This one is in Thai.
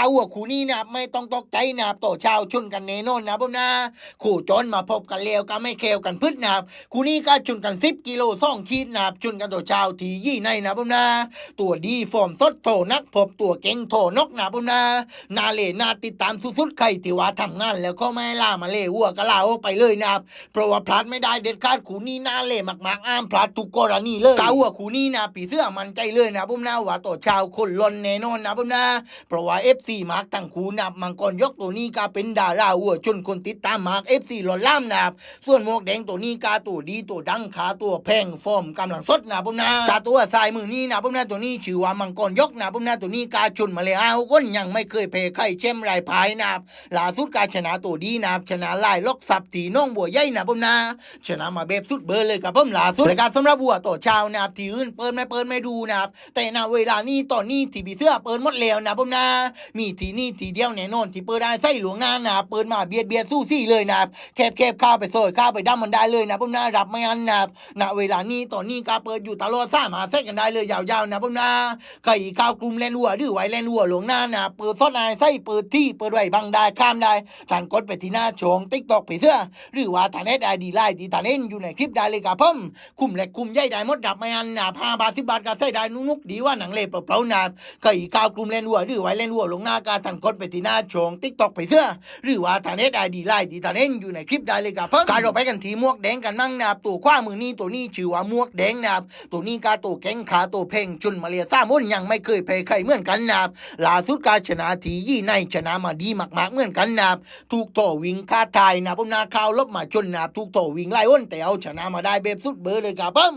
าหัวคู่นี้นะครับไม่ต้องตกใจนะครับต่อช้าชนกันแน่นอนนะบผมนะคู่จนมาพบกันแล้วก็ไม่เคลกันพืชนะครับคู่นี้ก็ชนกันสิบกิโลสองขีดนะครับชนกันต่อช้าทียี่ในนะบผมนะตัวดีฟอร์มสดโถนักพบตัวเก่งโถนกนะครับผมนะนาเลนาติดตามสุดๆใครที่ว่าทำงาน แล้วก็ไม่ล่ามาเล่วัวก็ล่าออกไปเลยนะครับเพราะว่าพลาดไม่ได้เด็ดขาดคู่นี้นาเล่มากๆอ้ามพลาดทุกกรณีเลยกาหัวคู่นี้นะปีเสื้อมันใจเลยนะผมนะว่าต่อชาวคนลนแน่นอนนะผมนะเพราะว่าเอฟซีมาร์กตั้งคู่นับมังกรยกตัวนี้ก็เป็นดาราหัวชนคนติดตามมาร์กเอฟซีหล่นล่ามนับ ส่วนหมวกแดงตัวนี้กาตัวดีตัวดังขาตัวแพงฟอร์มกำลังสดนะผมนะกาตัวสายมือนี้นะผมนะตัวนี้ชื่อว่ามังกรยกนะผมนะตัวนี้กาชนมาเลยอ้าวก้นยังไม่เคยแพ้ใครเช่มไรพายนะล่าสุดกาชนะตัวดีนะชนะไล่ลกสับตีน้องบัวใหญ่นะผมนะชนะมาแบบสุดเบอร์เลยครับผมล่าสุดรายการสำหรับบัวต่อช้านะครับที่อื่นเปิดไม่เปิดไม่ดูนับแต่ณเวลานี้ตอนนี้ที่บีเสื้อเปิดหมดแล้วนะผมนะมีที่นี่ที่เดียวแน่นอนที่เปิดได้ไส้หลวงหน้านะครับเปิดมาเบียดเบียดสู้ซี่เลยนะครับแคบแคบข้าวไปซอยข้าวไปดั้มมันได้เลยนะผมนะรับไม่อันนะณเวลานี้ตอนนี้ก็เปิดอยู่ตลอดสามาเซ็กันได้เลยยาวๆนะผมนะใครข้าวกลุ่มแลนวัวหรือไหวแลนวัวหลวงหน้านะเปิดซอดไไส้เปิดที่เปิดไว้บังได้ข้ามได้ท่านกดไปที่หน้าชงติ๊กตอกผีเสื้อ หรือว่าทานเอสไอดีไลน์ที่ทานเองอยู่ในคลิปได้เลยครับผมคุมเล็กคุมใหญ่ได้หมดดับไม่อันนาผ้าบาทสิบบาทก็ใส่ได้นุกๆดีว่าหนังเล็บเปล่าๆหนาก็อีกข้าวกลุ่มเล่นวัวหรือไว้เล่นวัวลงหน้ากาทันกดไปที่หน้าชงติ๊กตอกไปเสื้อหรือว่าทานเอสไอดีไลน์ที่ทานเองอยู่ในคลิปได้เลยครับผมการเราไปกันทีมวกแดงกันมั่งนะครับตัวขว้ามือนี้ตัวนี้ชื่อว่ามวกแดงนะครับตัวนี้กาตัวแข้งขาตัวเพ่งจุนมาเลียซ่ามุนยังไม่เคยแพ้ใครเหมือนกันนะครับล่าสุดการชนะทียี่ในชนะมาดีมากๆเหมือนกันนะครับถูกโถวิ่งคาทายนะผมนาข่าวลบมาชนนะถูกโถวิ่งไล่อ้นแต่เอาชนะมาได้แบบสุดเบอร์เลยครับผม